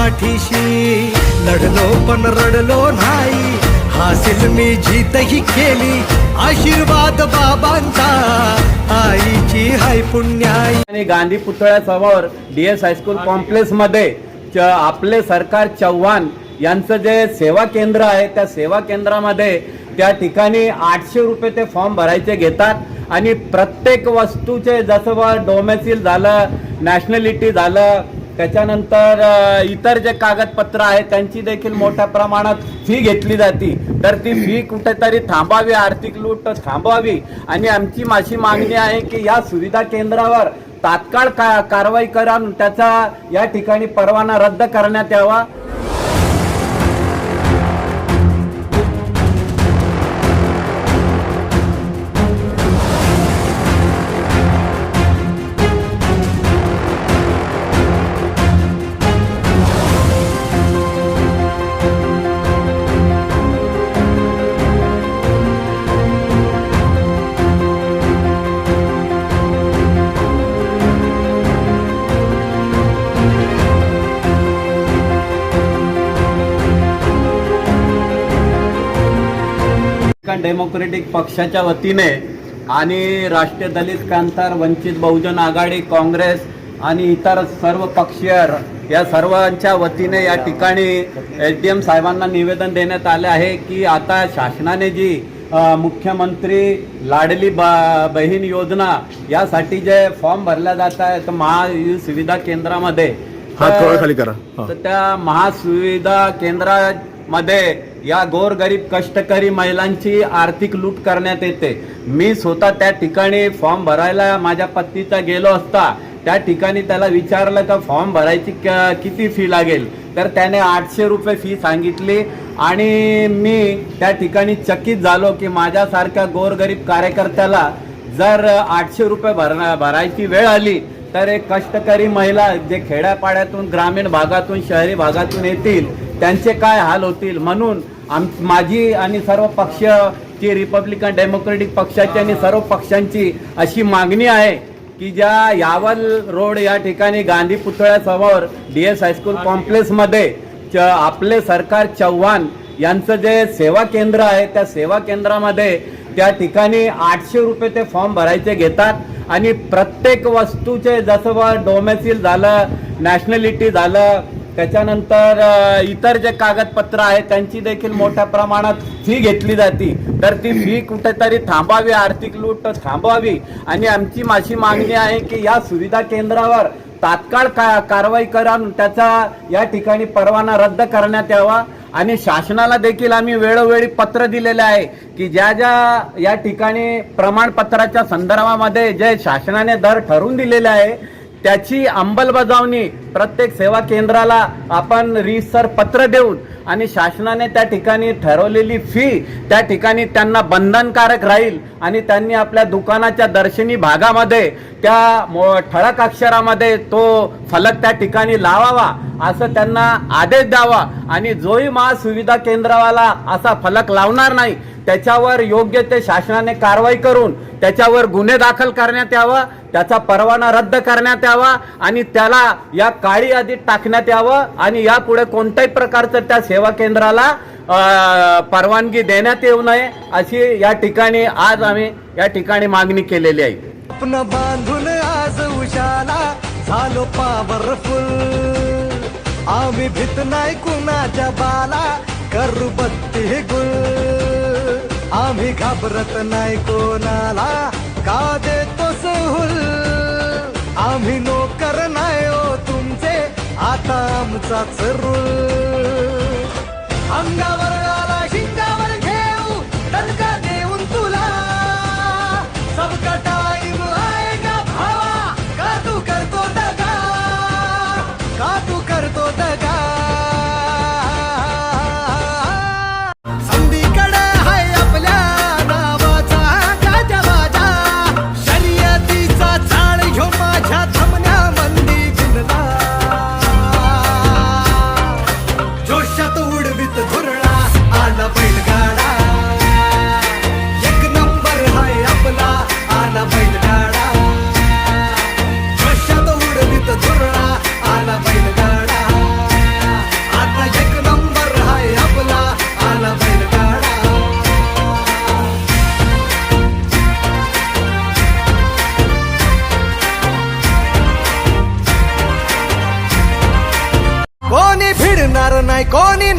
पाठीशी. लढलो पण रडलो नाही. हासिल मी जीतही केली. आशीर्वाद बाबांचा. आईची हाय पुण्याई. आणि गांधी पुतळ्यासमोर डी एस हायस्कूल कॉम्प्लेक्समध्ये च- आपले सरकार चव्हाण यांचं जे सेवा केंद्र आहे त्या सेवा केंद्रामध्ये त्या ठिकाणी आठशे रुपये ते फॉर्म भरायचे घेतात. आणि प्रत्येक वस्तूचे जसं डोमेसिल झालं नॅशनॅलिटी झालं त्याच्यानंतर इतर जे कागदपत्र आहेत त्यांची देखील मोठ्या प्रमाणात फी घेतली जाते. तर ती फी कुठेतरी थांबावी आर्थिक लूट थांबावी आणि आमची माझी मागणी आहे की या सुविधा केंद्रावर तात्काळ का कारवाई करून त्याचा या ठिकाणी परवाना रद्द करण्यात यावा. अमेरिकन डेमोक्रेटिक पक्षाच्या वतीने आणि राष्ट्रीय दलित क्रांतार वंचित बहुजन आघाडी काँग्रेस आणि इतर सर्व पक्षीय या सर्वांच्या वतीने या ठिकाणी एच डी एम साहेबांना निवेदन देण्यात आले आहे की आता शासनाने जी मुख्यमंत्री लाडली ब- बहीण योजना यासाठी जे फॉर्म भरल्या जात आहेत महा सुविधा केंद्रामध्ये तर- त्या महासुविधा मध्ये या गोरगरीब कष्टकरी महिलांची आर्थिक लूट करण्यात येते. मी स्वतः त्या ठिकाणी फॉर्म भरायला माझ्या पत्नीचा गेलो असता त्या ठिकाणी त्याला विचारलं का फॉर्म भरायची क- किती फी लागेल? तर त्याने आठशे रुपये फी सांगितली आणि मी त्या ठिकाणी चकित झालो की माझ्यासारख्या गोरगरीब कार्यकर्त्याला जर आठशे रुपये भरणा भरायची वेळ आली तर एक कष्टकरी महिला जे खेड्यापाड्यातून ग्रामीण भागातून शहरी भागातून येतील त्यांचे काय हाल होतील म्हणून आम माझी आणि सर्व पक्षची रिपब्लिकन डेमोक्रेटिक पक्षाची आणि सर्व पक्षांची अशी मागणी आहे की ज्या यावल रोड या ठिकाणी गांधी पुतळ्यासमोर डी एस हायस्कूल कॉम्प्लेक्समध्ये च आपले सरकार चव्हाण यांचं जे सेवा केंद्र आहे त्या सेवा केंद्रामध्ये त्या ठिकाणी आठशे रुपये ते फॉर्म भरायचे घेतात आणि प्रत्येक वस्तूचे जसं डोमेसिल झालं नॅशनॅलिटी झालं त्याच्यानंतर इतर जे कागदपत्र आहेत त्यांची देखील मोठ्या प्रमाणात फी घेतली जाते. तर ती फी कुठेतरी थांबावी आर्थिक लूट थांबावी आणि आमची माझी मागणी आहे की या सुविधा केंद्रावर तात्काळ का कारवाई करून त्याचा या ठिकाणी परवाना रद्द करण्यात यावा. आणि शासनाला देखील आम्ही वेळोवेळी पत्र दिलेले आहे की ज्या ज्या या ठिकाणी प्रमाणपत्राच्या संदर्भामध्ये जे शासनाने दर ठरवून दिलेले आहे त्याची अंमलबजावणी प्रत्येक सेवा केंद्राला आपण रीसर पत्र देऊन आणि शासनाने त्या ठिकाणी ठरवलेली फी त्या ठिकाणी त्यांना बंधनकारक राहील आणि त्यांनी आपल्या दुकानाच्या दर्शनी भागामध्ये त्या ठळक अक्षरामध्ये तो फलक त्या ठिकाणी लावावा असं त्यांना आदेश द्यावा. आणि जोही महासुविधा केंद्रावाला असा फलक लावणार नाही त्याच्यावर योग्य ते शासनाने कारवाई करून त्याच्यावर गुन्हे दाखल करण्यात यावा त्याचा परवाना रद्द करण्यात यावा आणि त्याला या काळी यादीत टाकण्यात यावं आणि यापुढे कोणत्याही प्रकारचं त्या सेवा सेवा केंद्राला परवानगी देण्यात येऊ नये अशी या ठिकाणी आज आम्ही या ठिकाणी मागणी केलेली आहे. स्वप्न बांधून आज उशाला झालो पावरफुल आम्ही भीत नाही कुणाच्या बाला करू बत्ती गुल. आम्ही घाबरत नाही कोणाला का देतो सहुल? आम्ही नोकर नाही हो तुमचे आता आमचाच रूल. अंगावर आला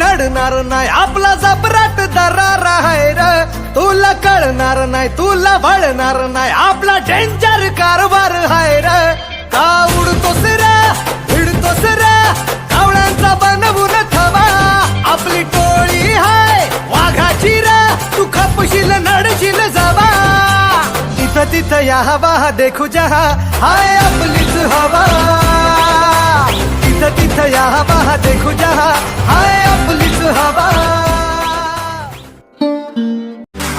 नडणार नाही. आपला जबराट दरार आहे र. तुला कळणार नाही तुला भळणार नाही. आपला डेंजर कारभार आहे र. का उडतो सिरा भिडतो सिरा कावळ्यांचा बनवून थवा आपली टोळी हाय वाघाची रा. तू खपशील नडशील जावा. तिथं तिथं या हवा देखू जहा. हाय आपलीच हवा. तिथं तिथं या हवा देखू जहा. हाय